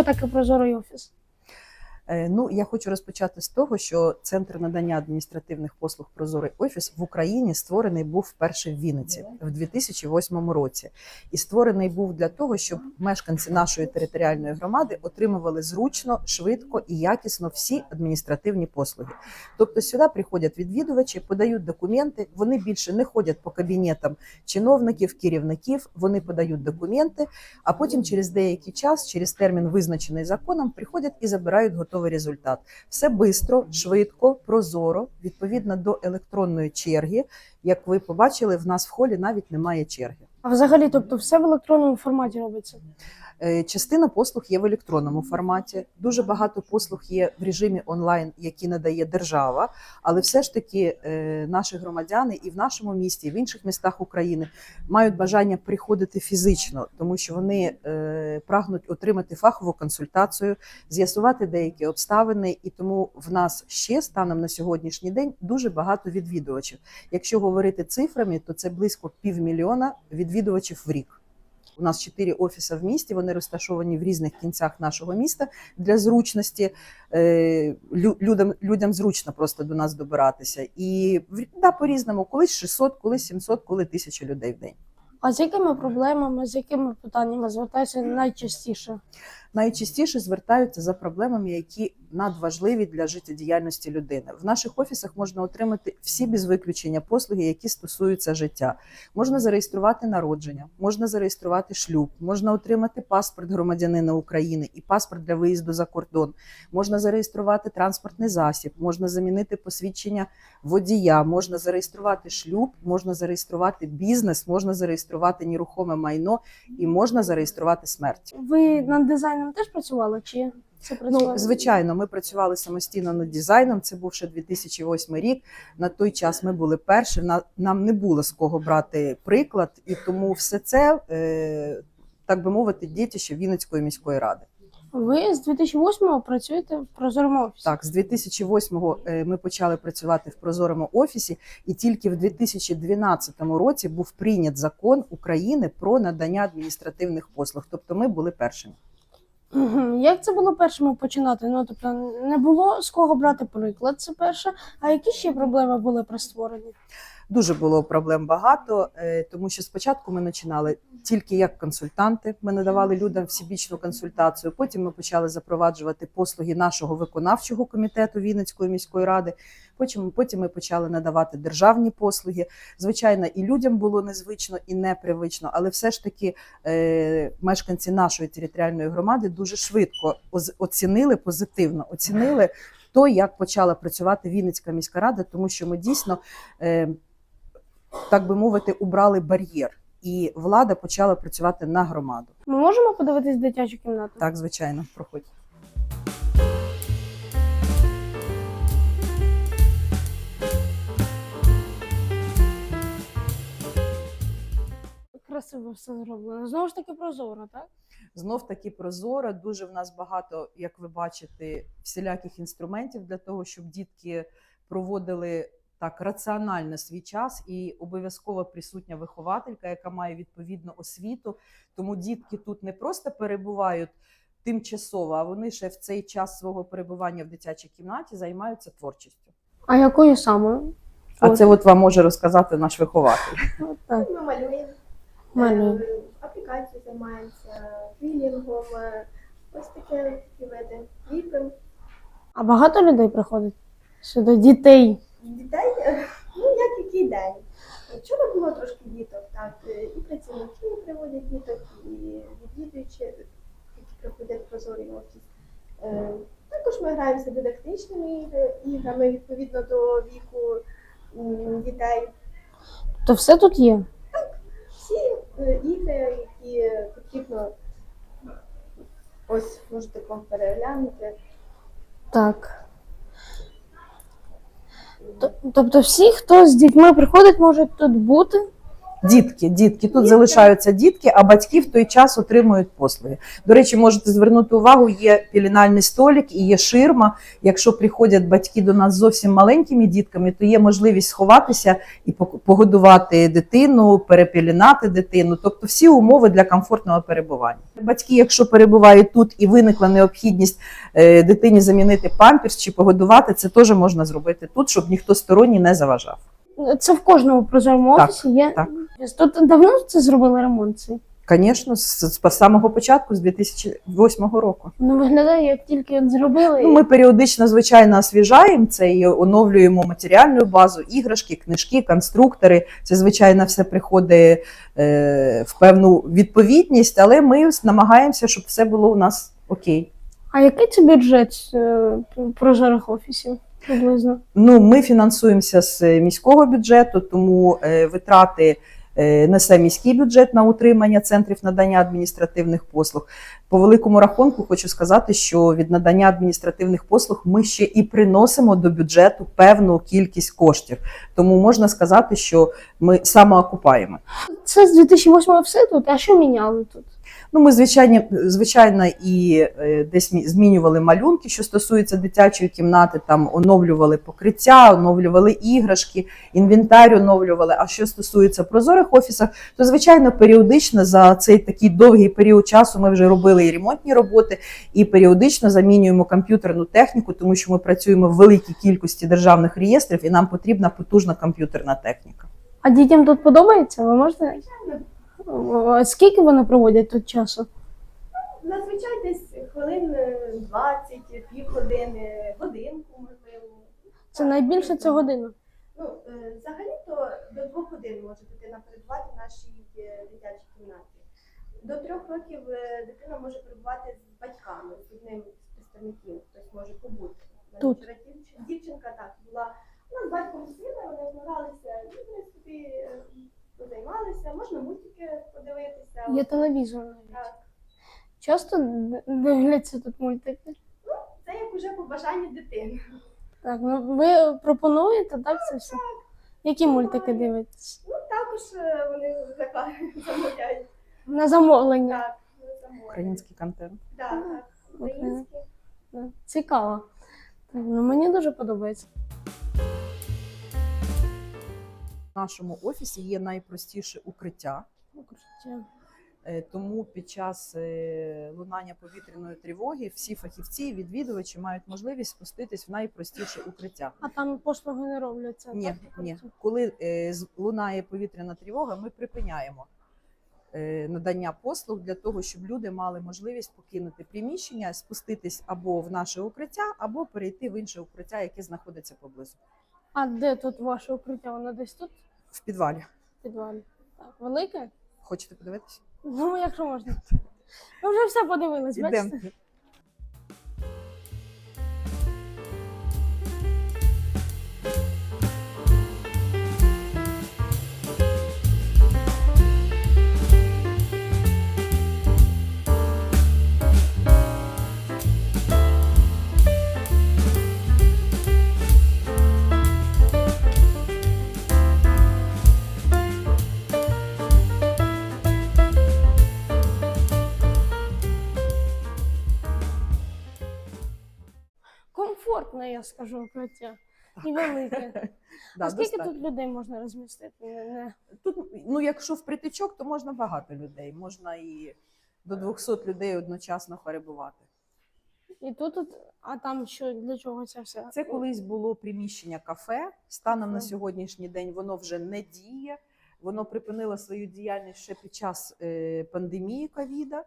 Що таке прозорий офіс? Е, Ну, я хочу розпочати з того, що центр надання адміністративних послуг Прозорий офіс в Україні створений був вперше в Вінниці в 2008 році, і створений був для того, щоб мешканці нашої територіальної громади отримували зручно, швидко і якісно всі адміністративні послуги. Тобто сюди приходять відвідувачі, подають документи. Вони більше не ходять по кабінетам чиновників, керівників. Вони подають документи, а потім через деякий час, через термін визначений законом, приходять і забирають готовий результат. Все швидко, швидко, прозоро, відповідно до електронної черги. Як ви побачили, в нас в холі навіть немає черги. А взагалі, тобто, все в електронному форматі робиться. Е, Частина послуг є в електронному форматі. Дуже багато послуг є в режимі онлайн, які надає держава. Але все ж таки е, наші громадяни і в нашому місті, і в інших містах України мають бажання приходити фізично, тому що вони е, прагнуть отримати фахову консультацію, з'ясувати деякі обставини. І тому в нас ще станом на сьогоднішній день дуже багато відвідувачів. Якщо говорити цифрами, то це близько півмільйона відвідувачів в рік. У нас чотири офіси в місті. Вони розташовані в різних кінцях нашого міста для зручності. Е, людям, людям зручно просто до нас добиратися. І да, по-різному, колись 600, колись 700, коли 1000 людей в день. А з якими проблемами, з якими питаннями звертаються найчастіше? Найчастіше звертаються за проблемами, які надважливі для життєдіяльності людини. В наших офісах можна отримати всі без виключення послуги, які стосуються життя. Можна зареєструвати народження, можна зареєструвати шлюб, можна отримати паспорт громадянина України і паспорт для виїзду за кордон. Можна зареєструвати транспортний засіб, можна замінити посвідчення водія, можна зареєструвати шлюб, можна зареєструвати бізнес, можна зареєструвати нерухоме майно і можна зареєструвати смерть. Ви над дизайном теж працювали? Чи це працювали? Ну, звичайно, ми працювали самостійно над дизайном. Це був ще 2008 рік. На той час ми були перші. на- Нам не було з кого брати приклад, і тому все це, е, так би мовити, дітище Вінницької міської ради. Ви з 2008-го працюєте в прозорому офісі. Так, з 2008-го е, ми почали працювати в прозорому офісі, і тільки в 2012 році був прийнят закон України про надання адміністративних послуг. Тобто, ми були першими. Як це було першими починати? Ну тобто не було з кого брати приклад, це перше. А які ще проблеми були при створенні? Дуже було проблем багато, е, тому що спочатку ми починали тільки як консультанти. Ми надавали людям всебічну консультацію. Потім ми почали запроваджувати послуги нашого виконавчого комітету Вінницької міської ради. Потім, потім ми почали надавати державні послуги. Звичайно, і людям було незвично і непривично, але все ж таки е, мешканці нашої територіальної громади дуже швидко оцінили позитивно, оцінили то, як почала працювати Вінницька міська рада, тому що ми дійсно. Е, так би мовити, убрали бар'єр, і влада почала працювати на громаду. Ми можемо подивитись дитячу кімнату? Так, звичайно, проходь. Красиво все зроблено. Знову ж таки прозоро, так? Знов таки прозоро. Дуже в нас багато, як ви бачите, всіляких інструментів для того, щоб дітки проводили так раціонально свій час, і обов'язково присутня вихователька, яка має відповідну освіту. Тому дітки тут не просто перебувають тимчасово, а вони ще в цей час свого перебування в дитячій кімнаті займаються творчістю. А якою саме? А це от вам може розказати наш вихователь. От так. Ми малюємо, Малюємо. е, займаємося, філінгом, е, ось таке такі види. А багато людей приходить сюди, дітей. Дітей, е, ну як який день. Вчора було трошки діток, так, е, і працівники приводять діток, і відвідуючі, які приходять в прозорий офіс. Е, Також ми граємося дидактичними іграми відповідно до віку дітей. То все тут є. Так, всі ігри, які потрібно, ось можете переглянути. Так. Тобто всі, хто з дітьми приходить, можуть тут бути Дітки, дітки. Тут Дітки. залишаються дітки, а батьки в той час отримують послуги. До речі, можете звернути увагу, є пілінальний столик і є ширма. Якщо приходять батьки до нас зовсім маленькими дітками, то є можливість сховатися і погодувати дитину, перепілінати дитину, тобто всі умови для комфортного перебування. Батьки, якщо перебувають тут і виникла необхідність е, дитині замінити памперс чи погодувати, це теж можна зробити тут, щоб ніхто сторонній не заважав. Це в кожному прозорому Так, офісі є. так. Тут давно це зробили ремонт цей? Звісно, з, з самого початку, з 2008 року. Ну виглядає, як тільки от зробили. Ну, ми періодично, звичайно, освіжаємо це і оновлюємо матеріальну базу, іграшки, книжки, конструктори. Це, звичайно, все приходить е, в певну відповідність, але ми намагаємося, щоб все було у нас окей. А який це бюджет е, прозорих офісів приблизно? Ну, ми фінансуємося з міського бюджету, тому е, витрати е, несе міський бюджет на утримання центрів надання адміністративних послуг. По великому рахунку хочу сказати, що від надання адміністративних послуг ми ще і приносимо до бюджету певну кількість коштів. Тому можна сказати, що ми самоокупаємо. Це з 2008 все тут, а що міняли тут? Ну, ми звичайно, звичайно, і е, десь змінювали малюнки, що стосується дитячої кімнати, там оновлювали покриття, оновлювали іграшки, інвентар оновлювали. А що стосується прозорих офісів, то звичайно періодично за цей такий довгий період часу ми вже робили і ремонтні роботи, і періодично замінюємо комп'ютерну техніку, тому що ми працюємо в великій кількості державних реєстрів, і нам потрібна потужна комп'ютерна техніка. А дітям тут подобається? Ви можете? Скільки вони проводять тут часу? Зазвичай десь хвилин е, 20, півгодини, годинку, можливо. Це найбільше це година. Ну, е, взагалі-то до двох годин може дитина перебувати в нашій е, дитячій кімнаті. До трьох років е, дитина може перебувати з батьками, з одним з представників, хтось може побути. Тут. Дівчинка так була. Вона з батьком сіла, вони змагалися, і вони собі е, позаймалися, можна мультики подивитися. Є телевізор навіть. Так. Часто дивляться тут мультики. Ну, Це як уже по бажанню дитини. Так, ну ви пропонуєте, так, це все? Які мультики дивитесь? Ну також е, вони замовляють. На замовлення. Так, замовляють. Український контент. Так, так. Українські. Цікаво. Так, ну, мені дуже подобається. В нашому офісі є найпростіше укриття. Укриття. Е, Тому під час е, лунання повітряної тривоги всі фахівці і відвідувачі мають можливість спуститись в найпростіше укриття. А там послуги не робляться. Ні, так? ні. Коли е, лунає повітряна тривога, ми припиняємо надання послуг для того, щоб люди мали можливість покинути приміщення, спуститись або в наше укриття, або перейти в інше укриття, яке знаходиться поблизу А де тут ваше укриття? Воно десь тут в підвалі. в підвалі. Так, велике? Хочете подивитися? Ну, якщо можна. Ми вже все подивились, бачите? Скажу, укриття. І велике. Да, а скільки достатньо. тут людей можна розмістити? Не, не. Тут, ну, якщо в притичок, то можна багато людей. Можна і до 200 людей одночасно перебувати. І тут, от, а там що для чого це все? Це колись було приміщення кафе. Станом на сьогоднішній день воно вже не діє. Воно припинило свою діяльність ще під час е, пандемії ковіда.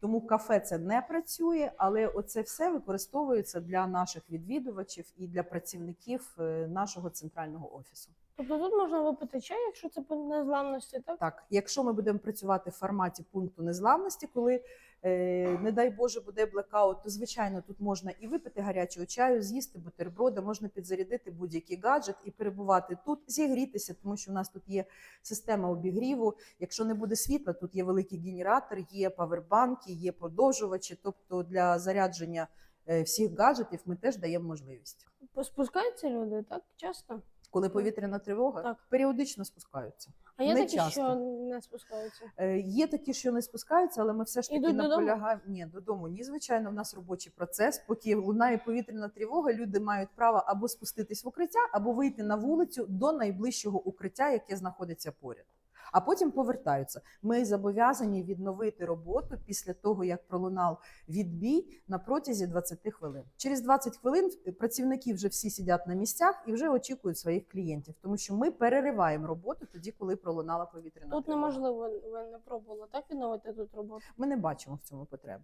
Тому кафе це не працює, але оце все використовується для наших відвідувачів і для працівників е, нашого центрального офісу. Тобто тут можна випити чай, якщо це пункт незламності, так? Так, якщо ми будемо працювати в форматі пункту незламності, коли не дай Боже буде блекаут, то звичайно тут можна і випити гарячого чаю, з'їсти бутерброди, можна підзарядити будь-який гаджет і перебувати тут, зігрітися, тому що в нас тут є система обігріву. Якщо не буде світла, тут є великий генератор, є павербанки, є подовжувачі. Тобто для зарядження е, всіх гаджетів ми теж даємо можливість. Спускаються люди, так? Часто. Коли повітряна тривога, Так. періодично спускаються. А є Не такі, часто. що не спускаються. Е, Є такі, що не спускаються, але ми все ж таки наполягаємо. Ні, додому. Ні, звичайно, в нас робочий процес. Поки лунає повітряна тривога, люди мають право або спуститись в укриття, або вийти на вулицю до найближчого укриття, яке знаходиться поряд. А потім повертаються. Ми зобов'язані відновити роботу після того, як пролунав відбій на протязі 20 хвилин. Через 20 хвилин працівники вже всі сидять на місцях і вже очікують своїх клієнтів, тому що ми перериваємо роботу тоді, коли пролунала повітряна Тут тривога. неможливо, ви не пробували так відновити тут роботу. Ми не бачимо в цьому потреби.